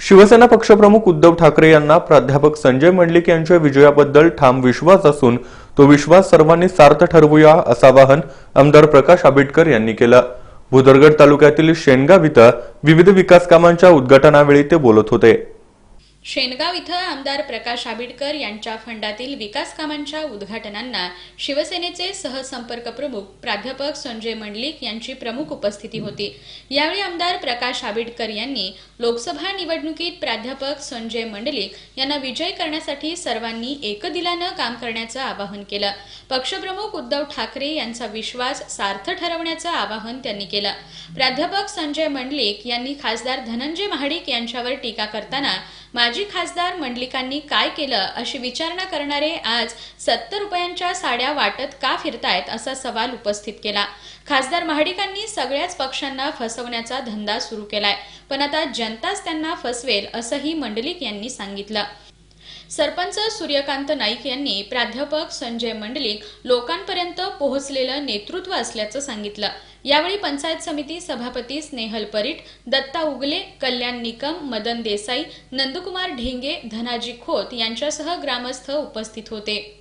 शिवसेना पक्षप्रमुख उद्धव ठाकरे यांना प्राध्यापक संजय मंडलिक यांच्या विजयाबद्दल ठाम विश्वास असून तो विश्वास सर्वांनी सार्थ ठरवूया असं आवाहन आमदार प्रकाश आंबेडकर यांनी केलं. भुदरगड तालुक्यातील शेनगाव इथं विविध विकास कामांच्या उद्घाटनावेळी ते बोलत होते. शेनगाव इथं आमदार प्रकाश आंबेडकर यांच्या फंडातील विकास कामांच्या उद्घाटनांना शिवसेनेचे सहसंपर्क प्रमुख प्राध्यापक संजय मंडलिक यांची प्रमुख उपस्थिती होती. यावेळी आमदार प्रकाश आबिडकर यांनी लोकसभा निवडणुकीत प्राध्यापक संजय मंडलिक यांना विजय करण्यासाठी सर्वांनी एकदिलानं काम करण्याचं आवाहन केलं. पक्षप्रमुख उद्धव ठाकरे यांचा विश्वास सार्थ ठरवण्याचं आवाहन त्यांनी केलं. प्राध्यापक संजय मंडलिक यांनी खासदार धनंजय महाडिक यांच्यावर टीका करताना माजी खासदार मंडलिकांनी काय केलं अशी विचारणा करणारे आज सत्तर रुपयांच्या साड्या वाटत का फिरतायत असा सवाल उपस्थित केला. खासदार महाडिकांनी सगळ्याच पक्षांना फसवण्याचा धंदा सुरू केलाय. पण आता जनताच त्यांना फसवेल असंही मंडलिक यांनी सांगितलं. सरपंच सूर्यकांत नाईक यांनी प्राध्यापक संजय मंडलिक लोकांपर्यंत पोहोचलेलं नेतृत्व असल्याचं सांगितलं. यावेळी पंचायत समिती सभापती स्नेहल परीट दत्ता उगले कल्याण निकम मदन देसाई नंदकुमार ढेंगे धनाजी खोत यांच्यासह ग्रामस्थ उपस्थित होते.